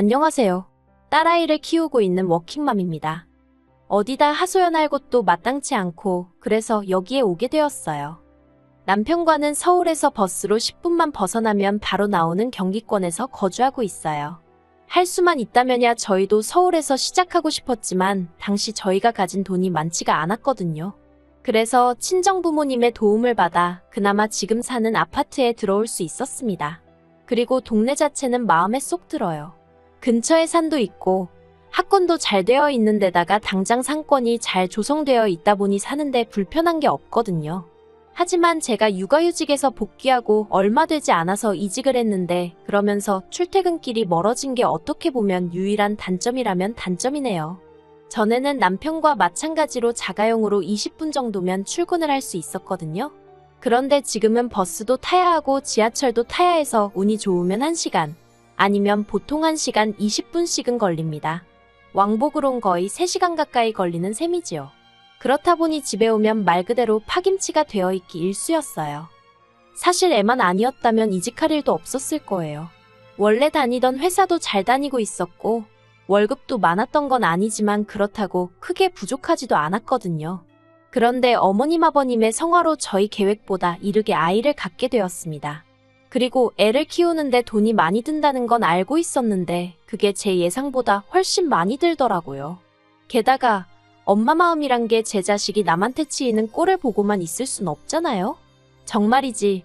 안녕하세요. 딸아이를 키우고 있는 워킹맘입니다. 어디다 하소연할 곳도 마땅치 않고 그래서 여기에 오게 되었어요. 남편과는 서울에서 버스로 10분만 벗어나면 바로 나오는 경기권에서 거주하고 있어요. 할 수만 있다면야 저희도 서울에서 시작하고 싶었지만 당시 저희가 가진 돈이 많지가 않았거든요. 그래서 친정 부모님의 도움을 받아 그나마 지금 사는 아파트에 들어올 수 있었습니다. 그리고 동네 자체는 마음에 쏙 들어요. 근처에 산도 있고 학권도 잘 되어 있는 데다가 당장 상권이 잘 조성되어 있다 보니 사는데 불편한 게 없거든요. 하지만 제가 육아휴직에서 복귀하고 얼마 되지 않아서 이직을 했는데 그러면서 출퇴근길이 멀어진 게 어떻게 보면 유일한 단점이라면 단점이네요. 전에는 남편과 마찬가지로 자가용으로 20분 정도면 출근을 할 수 있었거든요. 그런데 지금은 버스도 타야 하고 지하철도 타야 해서 운이 좋으면 1시간, 아니면 보통 1시간 20분씩은 걸립니다. 왕복으론 거의 3시간 가까이 걸리는 셈이지요. 그렇다 보니 집에 오면 말 그대로 파김치가 되어 있기 일쑤였어요. 사실 애만 아니었다면 이직할 일도 없었을 거예요. 원래 다니던 회사도 잘 다니고 있었고, 월급도 많았던 건 아니지만 그렇다고 크게 부족하지도 않았거든요. 그런데 어머님 아버님의 성화로 저희 계획보다 이르게 아이를 갖게 되었습니다. 그리고 애를 키우는데 돈이 많이 든다는 건 알고 있었는데 그게 제 예상보다 훨씬 많이 들더라고요. 게다가 엄마 마음이란 게 제 자식이 남한테 치이는 꼴을 보고만 있을 순 없잖아요? 정말이지.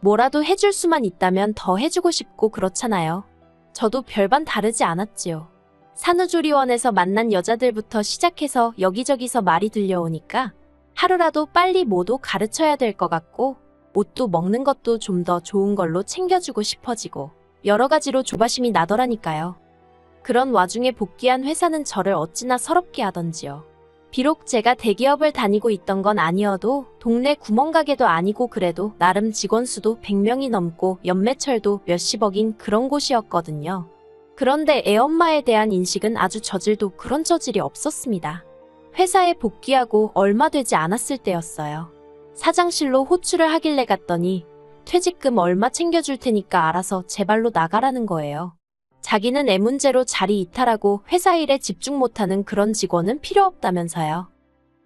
뭐라도 해줄 수만 있다면 더 해주고 싶고 그렇잖아요. 저도 별반 다르지 않았지요. 산후조리원에서 만난 여자들부터 시작해서 여기저기서 말이 들려오니까 하루라도 빨리 뭐도 가르쳐야 될 것 같고 옷도 먹는 것도 좀 더 좋은 걸로 챙겨주고 싶어지고 여러 가지로 조바심이 나더라니까요. 그런 와중에 복귀한 회사는 저를 어찌나 서럽게 하던지요. 비록 제가 대기업을 다니고 있던 건 아니어도 동네 구멍가게도 아니고 그래도 나름 직원 수도 100명이 넘고 연매철도 몇십억인 그런 곳이었거든요. 그런데 애엄마에 대한 인식은 아주 저질도 그런 저질이 없었습니다. 회사에 복귀하고 얼마 되지 않았을 때였어요. 사장실로 호출을 하길래 갔더니 퇴직금 얼마 챙겨줄 테니까 알아서 제 발로 나가라는 거예요. 자기는 애 문제로 자리 이탈하고 회사 일에 집중 못하는 그런 직원은 필요 없다면서요.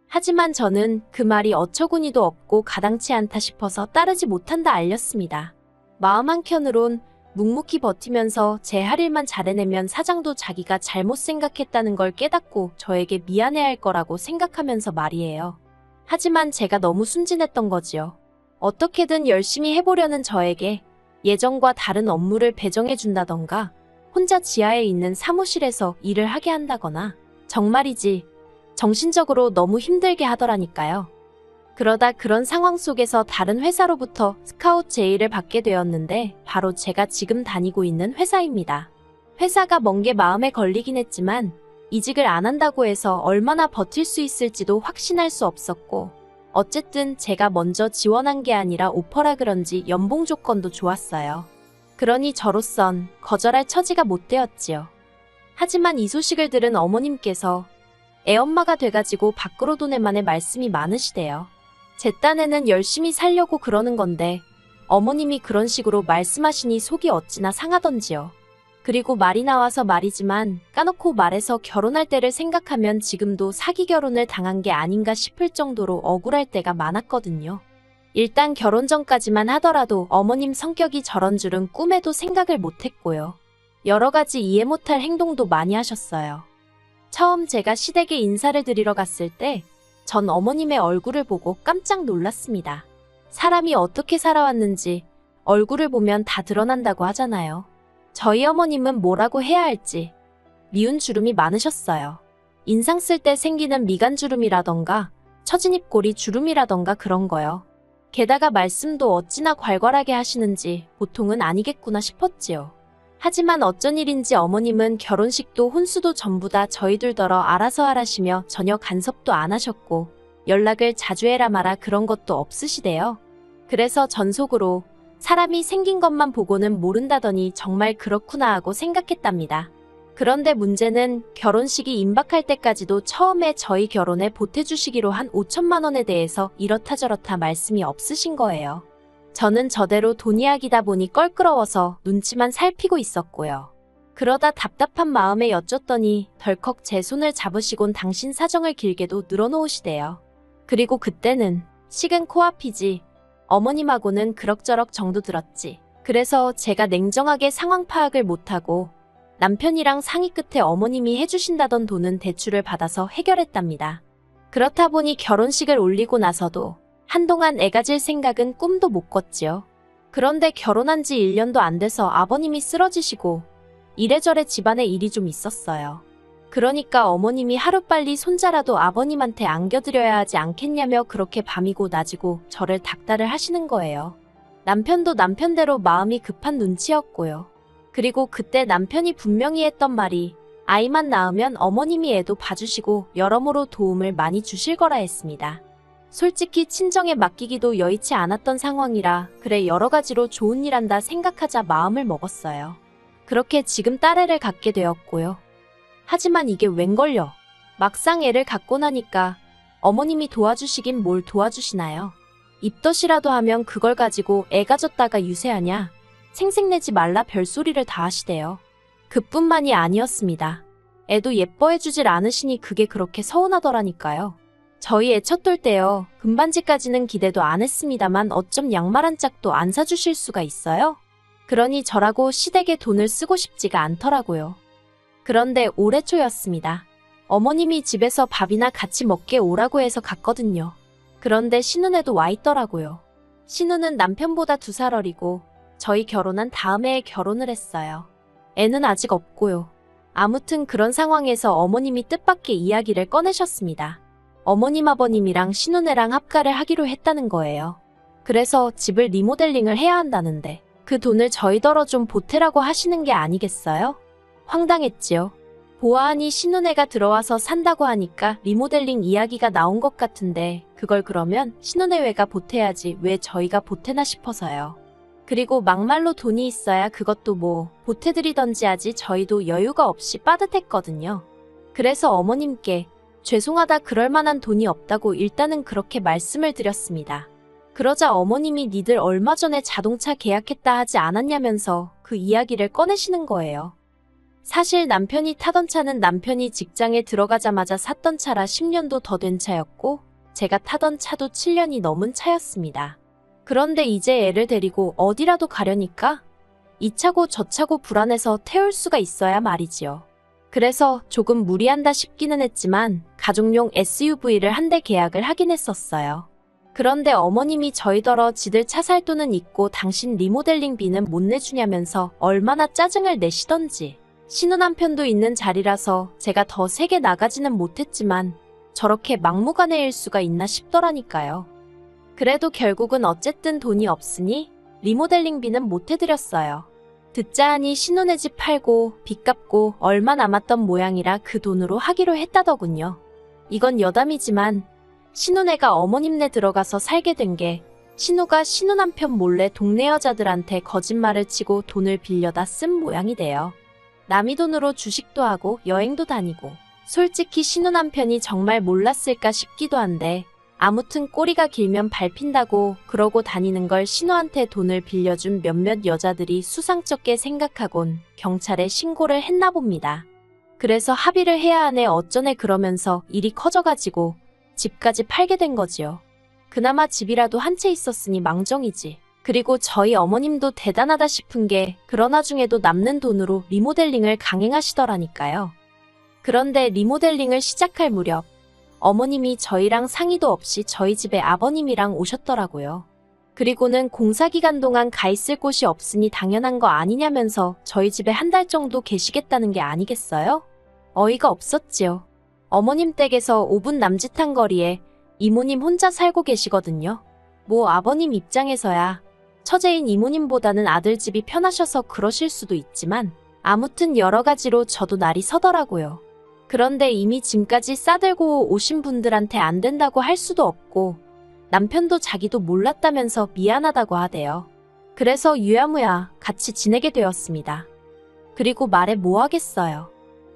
하지만 저는 그 말이 어처구니도 없고 가당치 않다 싶어서 따르지 못한다 알렸습니다. 마음 한켠으론 묵묵히 버티면서 제 할 일만 잘해내면 사장도 자기가 잘못 생각했다는 걸 깨닫고 저에게 미안해할 거라고 생각하면서 말이에요. 하지만 제가 너무 순진했던 거지요. 어떻게든 열심히 해보려는 저에게 예전과 다른 업무를 배정해준다던가 혼자 지하에 있는 사무실에서 일을 하게 한다거나 정말이지 정신적으로 너무 힘들게 하더라니까요. 그러다 그런 상황 속에서 다른 회사로부터 스카우트 제의를 받게 되었는데 바로 제가 지금 다니고 있는 회사입니다. 회사가 먼 게 마음에 걸리긴 했지만 이직을 안 한다고 해서 얼마나 버틸 수 있을지도 확신할 수 없었고 어쨌든 제가 먼저 지원한 게 아니라 오퍼라 그런지 연봉 조건도 좋았어요. 그러니 저로선 거절할 처지가 못 되었지요. 하지만 이 소식을 들은 어머님께서 애엄마가 돼가지고 밖으로 도내만의 말씀이 많으시대요. 제 딴에는 열심히 살려고 그러는 건데 어머님이 그런 식으로 말씀하시니 속이 어찌나 상하던지요. 그리고 말이 나와서 말이지만 까놓고 말해서 결혼할 때를 생각하면 지금도 사기 결혼을 당한 게 아닌가 싶을 정도로 억울할 때가 많았거든요. 일단 결혼 전까지만 하더라도 어머님 성격이 저런 줄은 꿈에도 생각을 못했고요. 여러 가지 이해 못할 행동도 많이 하셨어요. 처음 제가 시댁에 인사를 드리러 갔을 때 전 어머님의 얼굴을 보고 깜짝 놀랐습니다. 사람이 어떻게 살아왔는지 얼굴을 보면 다 드러난다고 하잖아요. 저희 어머님은 뭐라고 해야 할지 미운 주름이 많으셨어요. 인상 쓸 때 생기는 미간 주름이라던가 처진 입꼬리 주름이라던가 그런 거요. 게다가 말씀도 어찌나 괄괄하게 하시는지 보통은 아니겠구나 싶었지요. 하지만 어쩐 일인지 어머님은 결혼식도 혼수도 전부 다 저희들더러 알아서 하라시며 전혀 간섭도 안 하셨고 연락을 자주 해라 마라 그런 것도 없으시대요. 그래서 전속으로 사람이 생긴 것만 보고는 모른다더니 정말 그렇구나 하고 생각했답니다. 그런데 문제는 결혼식이 임박할 때까지도 처음에 저희 결혼에 보태주시기로 한 5천만 원에 대해서 이렇다 저렇다 말씀이 없으신 거예요. 저는 저대로 돈 이야기다 보니 껄끄러워서 눈치만 살피고 있었고요. 그러다 답답한 마음에 여쭸더니 덜컥 제 손을 잡으시곤 당신 사정을 길게도 늘어놓으시대요. 그리고 그때는 식은 코앞이지. 어머님하고는 그럭저럭 정도 들었지. 그래서 제가 냉정하게 상황 파악을 못하고 남편이랑 상의 끝에 어머님이 해주신다던 돈은 대출을 받아서 해결했답니다. 그렇다 보니 결혼식을 올리고 나서도 한동안 애가 질 생각은 꿈도 못 꿨지요. 그런데 결혼한 지 1년도 안 돼서 아버님이 쓰러지시고 이래저래 집안에 일이 좀 있었어요. 그러니까 어머님이 하루빨리 손자라도 아버님한테 안겨드려야 하지 않겠냐며 그렇게 밤이고 낮이고 저를 닥달을 하시는 거예요. 남편도 남편대로 마음이 급한 눈치였고요. 그리고 그때 남편이 분명히 했던 말이 아이만 낳으면 어머님이 애도 봐주시고 여러모로 도움을 많이 주실 거라 했습니다. 솔직히 친정에 맡기기도 여의치 않았던 상황이라 그래 여러 가지로 좋은 일 한다 생각하자 마음을 먹었어요. 그렇게 지금 딸애를 갖게 되었고요. 하지만 이게 웬걸요. 막상 애를 갖고 나니까 어머님이 도와주시긴 뭘 도와주시나요? 입덧이라도 하면 그걸 가지고 애 가졌다가 유세하냐? 생색내지 말라 별소리를 다 하시대요. 그뿐만이 아니었습니다. 애도 예뻐해주질 않으시니 그게 그렇게 서운하더라니까요. 저희 애 첫돌 때요. 금반지까지는 기대도 안 했습니다만 어쩜 양말 한 짝도 안 사주실 수가 있어요? 그러니 저라고 시댁에 돈을 쓰고 싶지가 않더라고요. 그런데 올해 초였습니다. 어머님이 집에서 밥이나 같이 먹게 오라고 해서 갔거든요. 그런데 신혼에도 와 있더라고요. 신우는 남편보다 두 살 어리고 저희 결혼한 다음 해에 결혼을 했어요. 애는 아직 없고요. 아무튼 그런 상황에서 어머님이 뜻밖의 이야기를 꺼내셨습니다. 어머님 아버님이랑 신혼애랑 합가를 하기로 했다는 거예요. 그래서 집을 리모델링을 해야 한다는데 그 돈을 저희더러 좀 보태라고 하시는 게 아니겠어요? 황당했지요. 보아하니 신혼애가 들어와서 산다고 하니까 리모델링 이야기가 나온 것 같은데 그걸 그러면 신혼애외가 보태야지 왜 저희가 보태나 싶어서요. 그리고 막말로 돈이 있어야 그것도 뭐 보태드리던지 하지 저희도 여유가 없이 빠듯했거든요. 그래서 어머님께 죄송하다 그럴 만한 돈이 없다고 일단은 그렇게 말씀을 드렸습니다. 그러자 어머님이 니들 얼마 전에 자동차 계약했다 하지 않았냐면서 그 이야기를 꺼내시는 거예요. 사실 남편이 타던 차는 남편이 직장에 들어가자마자 샀던 차라 10년도 더 된 차였고 제가 타던 차도 7년이 넘은 차였습니다. 그런데 이제 애를 데리고 어디라도 가려니까 이 차고 저 차고 불안해서 태울 수가 있어야 말이지요. 그래서 조금 무리한다 싶기는 했지만 가족용 SUV를 한 대 계약을 하긴 했었어요. 그런데 어머님이 저희더러 지들 차 살 돈은 있고 당신 리모델링 비는 못 내주냐면서 얼마나 짜증을 내시던지. 신우 남편도 있는 자리라서 제가 더 세게 나가지는 못했지만 저렇게 막무가내 일 수가 있나 싶더라니까요. 그래도 결국은 어쨌든 돈이 없으니 리모델링비는 못 해드렸어요. 듣자 하니 신혼의 집 팔고 빚 갚고 얼마 남았던 모양이라 그 돈으로 하기로 했다더군요. 이건 여담이지만 신혼애가 어머님네 들어가서 살게 된 게 신우가 신우 남편 몰래 동네 여자들한테 거짓말을 치고 돈을 빌려다 쓴 모양이 돼요. 남이 돈으로 주식도 하고 여행도 다니고 솔직히 신우 남편이 정말 몰랐을까 싶기도 한데 아무튼 꼬리가 길면 밟힌다고 그러고 다니는 걸 신우한테 돈을 빌려준 몇몇 여자들이 수상쩍게 생각하곤 경찰에 신고를 했나 봅니다. 그래서 합의를 해야 하네 어쩌네 그러면서 일이 커져가지고 집까지 팔게 된 거지요. 그나마 집이라도 한 채 있었으니 망정이지. 그리고 저희 어머님도 대단하다 싶은 게 그러나 중에도 남는 돈으로 리모델링을 강행하시더라니까요. 그런데 리모델링을 시작할 무렵 어머님이 저희랑 상의도 없이 저희 집에 아버님이랑 오셨더라고요. 그리고는 공사 기간 동안 가 있을 곳이 없으니 당연한 거 아니냐면서 저희 집에 한 달 정도 계시겠다는 게 아니겠어요? 어이가 없었지요. 어머님 댁에서 5분 남짓한 거리에 이모님 혼자 살고 계시거든요. 뭐 아버님 입장에서야 처제인 이모님보다는 아들 집이 편하셔서 그러실 수도 있지만 아무튼 여러 가지로 저도 날이 서더라고요. 그런데 이미 짐까지 싸들고 오신 분들한테 안 된다고 할 수도 없고 남편도 자기도 몰랐다면서 미안하다고 하대요. 그래서 유야무야 같이 지내게 되었습니다. 그리고 말해 뭐 하겠어요.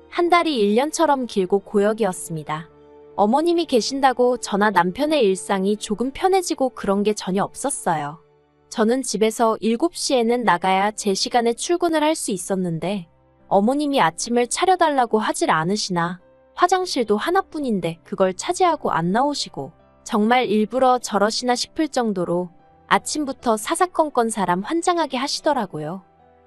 한 달이 1년처럼 길고 고역이었습니다. 어머님이 계신다고 저나 남편의 일상이 조금 편해지고 그런 게 전혀 없었어요. 저는 집에서 7시에는 나가야 제 시간에 출근을 할 수 있었는데 어머님이 아침을 차려달라고 하질 않으시나 화장실도 하나뿐인데 그걸 차지하고 안 나오시고 정말 일부러 저러시나 싶을 정도로 아침부터 사사건건 사람 환장하게 하시더라고요.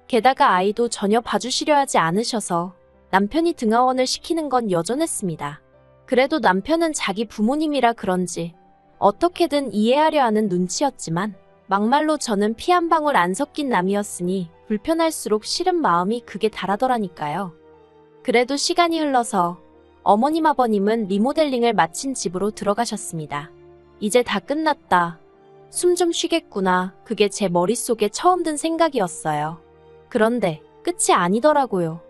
게다가 아이도 전혀 봐주시려 하지 않으셔서 남편이 등하원을 시키는 건 여전했습니다. 그래도 남편은 자기 부모님이라 그런지 어떻게든 이해하려 하는 눈치였지만 막말로 저는 피 한 방울 안 섞인 남이었으니 불편할수록 싫은 마음이 극에 달하더라니까요. 그래도 시간이 흘러서 어머님 아버님은 리모델링을 마친 집으로 들어가셨습니다. 이제 다 끝났다. 숨 좀 쉬겠구나. 그게 제 머릿속에 처음 든 생각이었어요. 그런데 끝이 아니더라고요.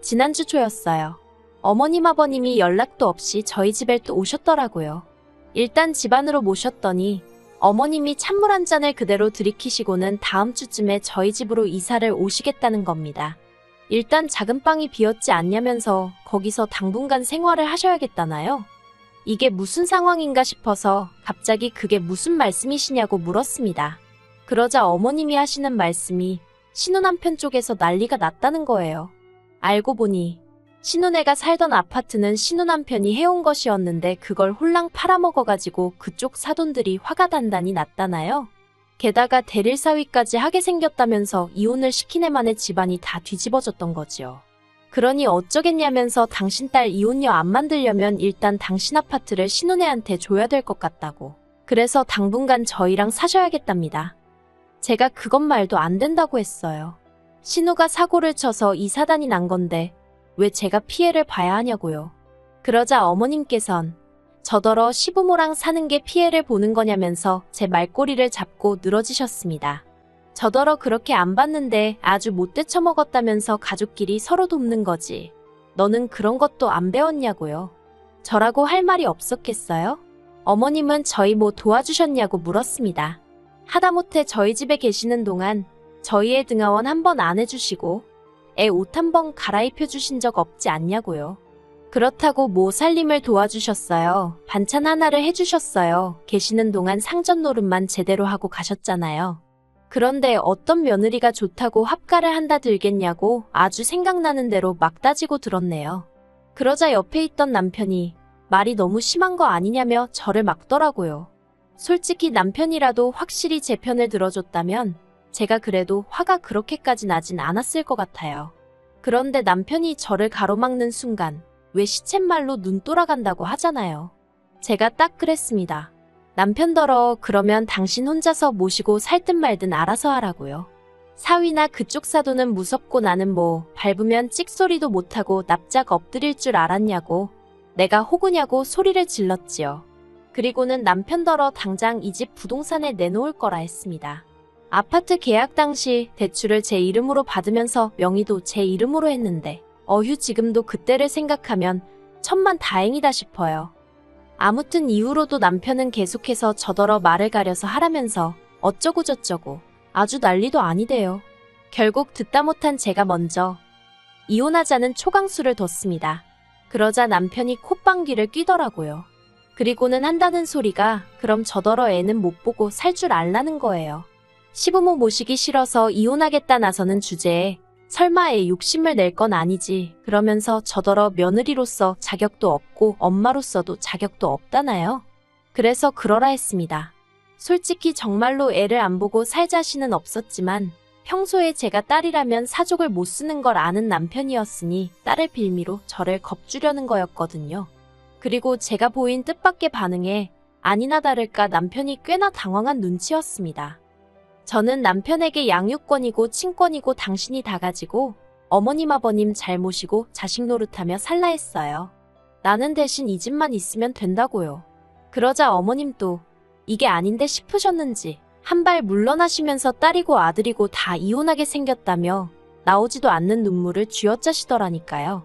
지난주 초였어요. 어머님 아버님이 연락도 없이 저희 집에 또 오셨더라고요. 일단 집 안으로 모셨더니 어머님이 찬물 한 잔을 그대로 들이키시고는 다음 주쯤에 저희 집으로 이사를 오시겠다는 겁니다. 일단 작은 방이 비었지 않냐면서 거기서 당분간 생활을 하셔야겠다나요? 이게 무슨 상황인가 싶어서 갑자기 그게 무슨 말씀이시냐고 물었습니다. 그러자 어머님이 하시는 말씀이 신우 남편 쪽에서 난리가 났다는 거예요. 알고 보니 신우네가 살던 아파트는 신우 남편이 해온 것이었는데 그걸 홀랑 팔아먹어가지고 그쪽 사돈들이 화가 단단히 났다나요? 게다가 대릴 사위까지 하게 생겼다면서 이혼을 시킨 애만의 집안이 다 뒤집어졌던 거지요. 그러니 어쩌겠냐면서 당신 딸 이혼녀 안 만들려면 일단 당신 아파트를 신우네한테 줘야 될 것 같다고. 그래서 당분간 저희랑 사셔야겠답니다. 제가 그것 말도 안 된다고 했어요. 신우가 사고를 쳐서 이 사단이 난 건데 왜 제가 피해를 봐야 하냐고요. 그러자 어머님께선 저더러 시부모랑 사는 게 피해를 보는 거냐면서 제 말꼬리를 잡고 늘어지셨습니다. 저더러 그렇게 안 봤는데 아주 못돼 처먹었다면서 가족끼리 서로 돕는 거지. 너는 그런 것도 안 배웠냐고요. 저라고 할 말이 없었겠어요? 어머님은 저희 뭐 도와주셨냐고 물었습니다. 하다못해 저희 집에 계시는 동안 저희의 등하원 한 번 안 해주시고 애 옷 한 번 갈아입혀 주신 적 없지 않냐고요. 그렇다고 뭐 살림을 도와주셨어요. 반찬 하나를 해주셨어요. 계시는 동안 상전 노릇만 제대로 하고 가셨잖아요. 그런데 어떤 며느리가 좋다고 합가를 한다 들겠냐고 아주 생각나는 대로 막 따지고 들었네요. 그러자 옆에 있던 남편이 말이 너무 심한 거 아니냐며 저를 막더라고요. 솔직히 남편이라도 확실히 제 편을 들어줬다면 제가 그래도 화가 그렇게까지 나진 않았을 것 같아요. 그런데 남편이 저를 가로막는 순간 왜 시쳇말로 눈 돌아간다고 하잖아요. 제가 딱 그랬습니다. 남편더러 그러면 당신 혼자서 모시고 살든 말든 알아서 하라고요. 사위나 그쪽 사도는 무섭고 나는 뭐 밟으면 찍소리도 못하고 납작 엎드릴 줄 알았냐고 내가 호구냐고 소리를 질렀지요. 그리고는 남편더러 당장 이 집 부동산에 내놓을 거라 했습니다. 아파트 계약 당시 대출을 제 이름으로 받으면서 명의도 제 이름으로 했는데 어휴 지금도 그때를 생각하면 천만 다행이다 싶어요. 아무튼 이후로도 남편은 계속해서 저더러 말을 가려서 하라면서 어쩌고저쩌고 아주 난리도 아니대요. 결국 듣다 못한 제가 먼저 이혼하자는 초강수를 뒀습니다. 그러자 남편이 콧방귀를 뀌더라고요. 그리고는 한다는 소리가 그럼 저더러 애는 못 보고 살 줄 알라는 거예요. 시부모 모시기 싫어서 이혼하겠다 나서는 주제에 설마 애 욕심을 낼 건 아니지 그러면서 저더러 며느리로서 자격도 없고 엄마로서도 자격도 없다나요? 그래서 그러라 했습니다. 솔직히 정말로 애를 안 보고 살 자신은 없었지만 평소에 제가 딸이라면 사족을 못 쓰는 걸 아는 남편이었으니 딸을 빌미로 저를 겁주려는 거였거든요. 그리고 제가 보인 뜻밖의 반응에 아니나 다를까 남편이 꽤나 당황한 눈치였습니다. 저는 남편에게 양육권이고 친권이고 당신이 다 가지고 어머님 아버님 잘 모시고 자식 노릇하며 살라 했어요. 나는 대신 이 집만 있으면 된다고요. 그러자 어머님도 이게 아닌데 싶으셨는지 한 발 물러나시면서 딸이고 아들이고 다 이혼하게 생겼다며 나오지도 않는 눈물을 쥐어짜시더라니까요.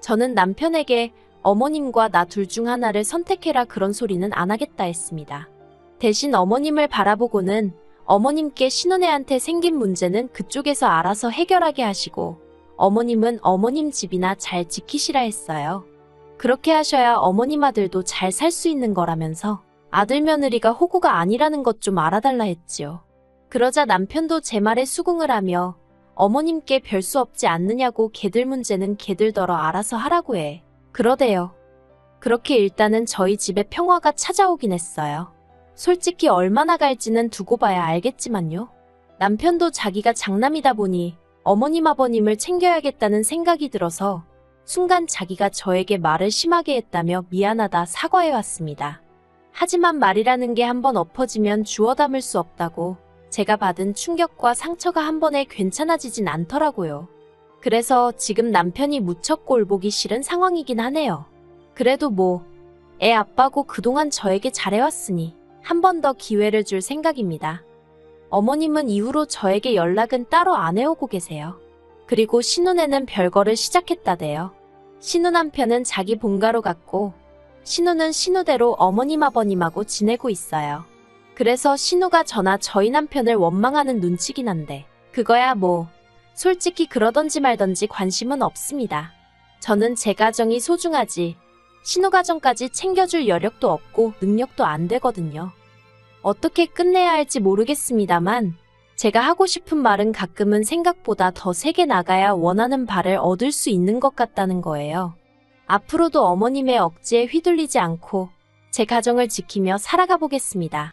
저는 남편에게 어머님과 나 둘 중 하나를 선택해라 그런 소리는 안 하겠다 했습니다. 대신 어머님을 바라보고는 어머님께 신혼애한테 생긴 문제는 그쪽에서 알아서 해결하게 하시고 어머님은 어머님 집이나 잘 지키시라 했어요. 그렇게 하셔야 어머님 아들도 잘 살 수 있는 거라면서 아들 며느리가 호구가 아니라는 것 좀 알아달라 했지요. 그러자 남편도 제 말에 수긍을 하며 어머님께 별 수 없지 않느냐고 걔들 문제는 걔들더러 알아서 하라고 해. 그러대요. 그렇게 일단은 저희 집에 평화가 찾아오긴 했어요. 솔직히 얼마나 갈지는 두고 봐야 알겠지만요. 남편도 자기가 장남이다 보니 어머님 아버님을 챙겨야겠다는 생각이 들어서 순간 자기가 저에게 말을 심하게 했다며 미안하다 사과해 왔습니다. 하지만 말이라는 게 한번 엎어지면 주워 담을 수 없다고 제가 받은 충격과 상처가 한 번에 괜찮아지진 않더라고요. 그래서 지금 남편이 무척 꼴보기 싫은 상황이긴 하네요. 그래도 뭐, 애 아빠고 그동안 저에게 잘해왔으니 한 번 더 기회를 줄 생각입니다. 어머님은 이후로 저에게 연락은 따로 안 해오고 계세요. 그리고 신혼에는 별거를 시작했다대요. 신우 남편은 자기 본가로 갔고, 신우는 신우대로 어머님 아버님하고 지내고 있어요. 그래서 신우가 저나 저희 남편을 원망하는 눈치긴 한데, 그거야 뭐, 솔직히 그러던지 말던지 관심은 없습니다. 저는 제 가정이 소중하지, 신우 가정까지 챙겨줄 여력도 없고 능력도 안 되거든요. 어떻게 끝내야 할지 모르겠습니다만, 제가 하고 싶은 말은 가끔은 생각보다 더 세게 나가야 원하는 바를 얻을 수 있는 것 같다는 거예요. 앞으로도 어머님의 억지에 휘둘리지 않고 제 가정을 지키며 살아가 보겠습니다.